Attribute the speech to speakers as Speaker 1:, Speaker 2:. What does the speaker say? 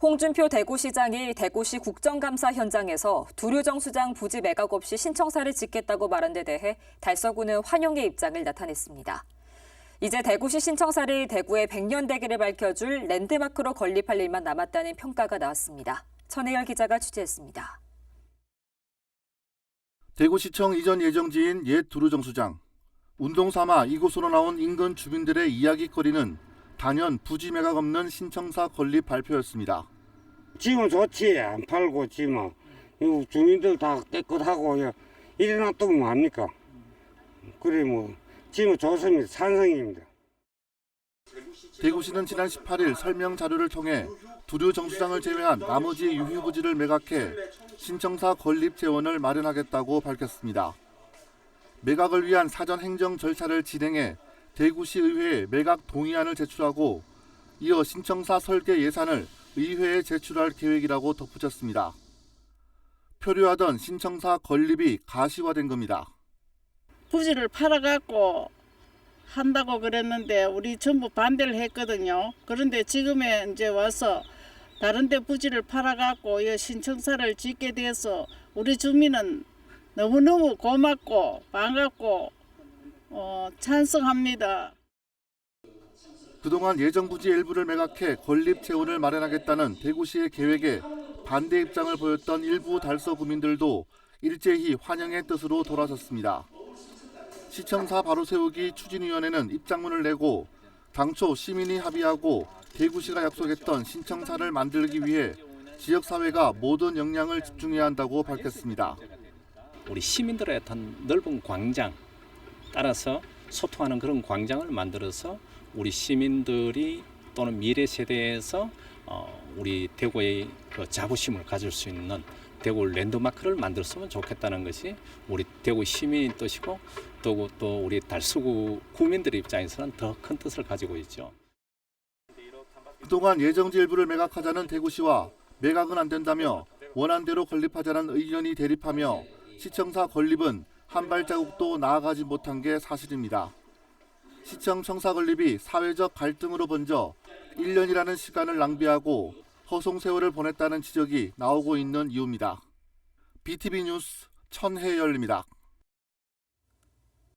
Speaker 1: 홍준표 대구시장이 대구시 국정감사 현장에서 두류정 수장 부지 매각 없이 신청사를 짓겠다고 말한 데 대해 달서구는 환영의 입장을 나타냈습니다. 이제 대구시 신청사를 대구의 백년대계를 밝혀줄 랜드마크로 건립할 일만 남았다는 평가가 나왔습니다. 천혜열 기자가 취재했습니다.
Speaker 2: 대구시청 이전 예정지인 옛 두루정 수장. 운동 삼아 이곳으로 나온 인근 주민들의 이야기거리는 단연 부지 매각 없는 신청사 건립 발표였습니다.
Speaker 3: 지금 좋지 안 팔고 지금 이 주민들 다 깨끗하고 요 이래 놔두면 뭐합니까 그래 뭐 지금 좋습니다 찬성입니다
Speaker 2: 대구시는 지난 18일 설명 자료를 통해 두류 정수장을 제외한 나머지 유휴부지를 매각해 신청사 건립 재원을 마련하겠다고 밝혔습니다. 매각을 위한 사전 행정 절차를 진행해 대구시 의회에 매각 동의안을 제출하고 이어 신청사 설계 예산을 의회에 제출할 계획이라고 덧붙였습니다. 표류하던 신청사 건립이 가시화된 겁니다.
Speaker 4: 부지를 팔아갖고 한다고 그랬는데 우리 전부 반대를 했거든요. 그런데 지금에 이제 와서 다른 데 부지를 팔아갖고 이 신청사를 짓게 돼서 우리 주민은 너무너무 고맙고 반갑고 어, 찬성합니다.
Speaker 2: 그동안 예정 부지 일부를 매각해 건립 재원을 마련하겠다는 대구시의 계획에 반대 입장을 보였던 일부 달서 구민들도 일제히 환영의 뜻으로 돌아섰습니다. 시청사 바로 세우기 추진위원회는 입장문을 내고 당초 시민이 합의하고 대구시가 약속했던 신청사를 만들기 위해 지역사회가 모든 역량을 집중해야 한다고 밝혔습니다.
Speaker 5: 우리 시민들의 어떤 넓은 광장 따라서 소통하는 그런 광장을 만들어서 우리 시민들이 또는 미래 세대에서 어, 우리 대구의 그 자부심을 가질 수 있는 대구 랜드마크를 만들었으면 좋겠다는 것이 우리 대구 시민의 뜻이고 또, 또 우리 달서구 구민들의 입장에서는 더 큰 뜻을 가지고 있죠.
Speaker 2: 그동안 예정지 일부를 매각하자는 대구시와 매각은 안 된다며 원안대로 건립하자는 의견이 대립하며 시청사 건립은 한 발자국도 나아가지 못한 게 사실입니다. 시청 청사 건립이 사회적 갈등으로 번져 1년이라는 시간을 낭비하고 허송 세월을 보냈다는 지적이 나오고 있는 이유입니다. BTV 뉴스 천혜열입니다.